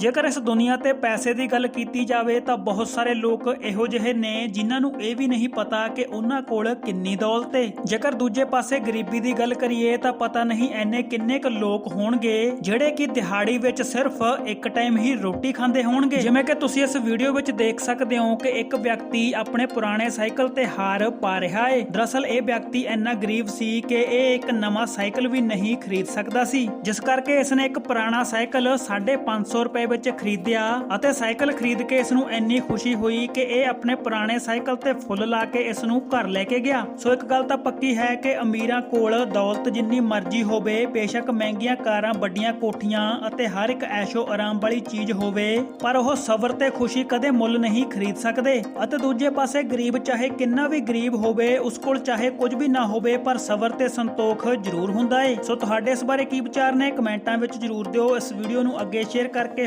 ਜੇਕਰ ਇਸ ਦੁਨੀਆ ਤੇ ਪੈਸੇ ਦੀ ਗੱਲ ਕੀਤੀ ਜਾਵੇ ਤਾਂ ਬਹੁਤ ਸਾਰੇ ਲੋਕ ਇਹੋ ਜਿਹੇ ਨੇ ਜਿਨ੍ਹਾਂ ਨੂੰ ਇਹ ਵੀ ਨਹੀਂ ਪਤਾ ਕਿ ਉਹਨਾਂ ਕੋਲ ਕਿੰਨੀ ਦੌਲਤ ਹੈ ਜੇਕਰ ਦੂਜੇ ਪਾਸੇ ਗਰੀਬੀ ਦੀ ਗੱਲ ਕਰੀਏ ਤਾਂ ਪਤਾ ਨਹੀਂ ਐਨੇ ਕਿੰਨੇ ਕੁ ਲੋਕ ਹੋਣਗੇ ਜਿਹੜੇ ਕਿ ਦਿਹਾੜੀ ਵਿੱਚ ਸਿਰਫ ਇੱਕ ਟਾਈਮ ਹੀ ਰੋਟੀ ਖਾਂਦੇ ਹੋਣਗੇ। ਜਿਵੇਂ ਕਿ ਤੁਸੀਂ ਇਸ ਵੀਡੀਓ ਵਿੱਚ ਦੇਖ ਸਕਦੇ ਹੋ ਕਿ ਇੱਕ ਵਿਅਕਤੀ ਆਪਣੇ ਪੁਰਾਣੇ ਸਾਈਕਲ ਤੇ ਹਾਰ ਪਾ ਰਿਹਾ ਹੈ ਦਰਅਸਲ ਇਹ ਵਿਅਕਤੀ ਇੰਨਾ ਗਰੀਬ ਸੀ ਕਿ ਇਹ ਇੱਕ ਨਵਾਂ ਸਾਈਕਲ ਵੀ ਨਹੀਂ ਖਰੀਦ ਸਕਦਾ ਸੀ। ਜਿਸ ਕਰਕੇ ਇਸ ਨੇ ਇੱਕ ਪੁਰਾਣਾ ਸਾਈਕਲ 550 ਰੁਪਏ ਵਿੱਚ ਖਰੀਦਿਆ ਅਤੇ ਸਾਈਕਲ ਖਰੀਦ ਕੇ ਇਸ ਨੂੰ ਇੰਨੀ ਖੁਸ਼ੀ ਹੋਈ ਕਿ ਇਹ ਆਪਣੇ ਪੁਰਾਣੇ ਸਾਈਕਲ ਤੇ ਫੁੱਲ ਲਾ ਕੇ ਇਸ ਨੂੰ ਘਰ ਲੈ ਕੇ ਗਿਆ। ਸੋ ਇੱਕ ਗੱਲ ਤਾਂ ਪੱਕੀ ਹੈ ਕਿ ਅਮੀਰਾਂ ਕੋਲ ਦੌਲਤ ਜਿੰਨੀ ਮਰਜ਼ੀ ਹੋਵੇ, ਬੇਸ਼ੱਕ ਮਹਿੰਗੀਆਂ ਕਾਰਾਂ, ਵੱਡੀਆਂ ਕੋਠੀਆਂ ਅਤੇ ਹਰ ਇੱਕ ਐਸ਼ੋ ਆਰਾਮ ਵਾਲੀ ਚੀਜ਼ ਹੋਵੇ, ਪਰ ਉਹ ਸਬਰ ਤੇ ਖੁਸ਼ੀ ਕਦੇ ਮੁੱਲ ਨਹੀਂ ਖਰੀਦ ਸਕਦੇ। ਅਤੇ ਦੂਜੇ ਪਾਸੇ ਗਰੀਬ ਚਾਹੇ ਕਿੰਨਾ ਵੀ ਗਰੀਬ ਹੋਵੇ, ਉਸ ਕੋਲ ਚਾਹੇ ਕੁਝ ਵੀ ਨਾ ਹੋਵੇ, ਪਰ ਸਬਰ ਤੇ ਸੰਤੋਖ ਜ਼ਰੂਰ ਹੁੰਦਾ ਏ। ਸੋ ਤੁਹਾਡੇ ਇਸ ਬਾਰੇ ਕੀ ਵਿਚਾਰ ਨੇ? ਕਮੈਂਟਾਂ ਵਿੱਚ ਜ਼ਰੂਰ ਦਿਓ। ਇਸ ਵੀਡੀਓ ਨੂੰ ਅੱਗੇ ਸ਼ੇਅਰ ਕਰਕੇ